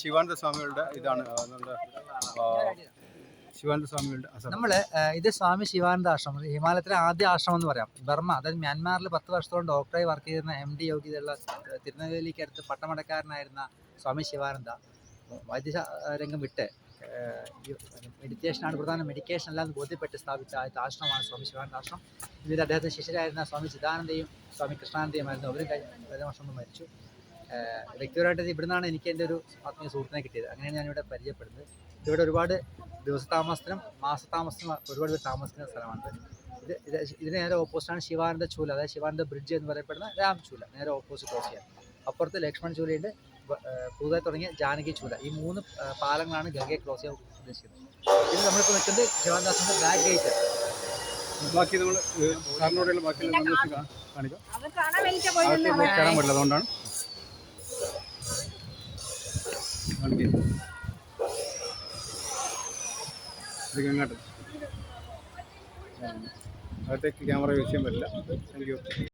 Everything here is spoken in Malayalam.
ശിവാനന്ദ സ്വാമികളുടെ ഇതാണ് ശിവാനന്ദ സ്വാമികളുടെ. നമ്മൾ ഇത് സ്വാമി ശിവാനന്ദ ആശ്രമം ഹിമാലയത്തിലെ ആദ്യ ആശ്രമം എന്ന് പറയാം. ബർമ്മ അതായത് മ്യാൻമാറിൽ പത്ത് വർഷത്തോളം ഡോക്ടറായി വർക്ക് ചെയ്തിരുന്ന എം ഡി യോഗ്യതയുള്ള തിരുനെല്ലിക്ക് അടുത്ത് പട്ടമടക്കാരനായിരുന്ന സ്വാമി ശിവാനന്ദ വൈദ്യ രംഗം വിട്ട് മെഡിറ്റേഷനാണ് പ്രധാന. മെഡിക്കേഷൻ അല്ലാതെ ബോധ്യപ്പെട്ട് സ്ഥാപിച്ച ആദ്യത്തെ ആശ്രമമാണ് സ്വാമി ശിവാനന്ദ ആശ്രമം. ഇതിൽ അദ്ദേഹത്തെ ശിഷ്യരായിരുന്ന സ്വാമി ചിദാനന്ദയും സ്വാമി കൃഷ്ണാനന്ദയുമായിരുന്നു. അവരും കഴിഞ്ഞ വർഷം മരിച്ചു. വ്യക്തിപരമായിട്ട് ഇവിടുന്നാണ് എനിക്ക് എന്റെ ഒരു ആത്മീയ സുഹൃത്തിനെ കിട്ടിയത്. അങ്ങനെയാണ് ഞാനിവിടെ പരിചയപ്പെടുന്നത്. ഇവിടെ ഒരുപാട് ദിവസതാമസത്തിനും മാസതാമസത്തിനും ഒരുപാട് പേര് താമസിക്കുന്ന സ്ഥലമാണ് ഇത്. ഇത് ഇതിന് നേരെ ഓപ്പോസിറ്റാണ് ശിവാനന്ദ ചൂല അതായത് ശിവാനന്ദ ബ്രിഡ്ജ് എന്ന് പറയപ്പെടുന്ന രാം ചൂല. നേരെ ഓപ്പോസിറ്റ് ക്രോസ് ചെയ്യാൻ അപ്പുറത്ത് ലക്ഷ്മൺ ചൂലയുണ്ട് പുതുതായി തുടങ്ങിയ ജാനകി ചൂല. ഈ മൂന്ന് പാലങ്ങളാണ് ഗംഗയെ ക്രോസ് ചെയ്യാൻ ഉദ്ദേശിക്കുന്നത്. ഇത് നമ്മളിപ്പോൾ നിൽക്കുന്നത് ശിവാനന്ദാസിന്റെ ബാക്ക് ഗേറ്റ് ബാക്കി നമ്മൾ സാറിനോടെയുള്ള ബാക്കി നമ്മൾ കാണിക്കാം. കാണാൻ പറ്റില്ല അതുകൊണ്ടാണ്. കാണിക്കാം ഇത് അകത്തേക്ക് ക്യാമറ യൂസ് ചെയ്യാൻ പറ്റില്ല. Thank you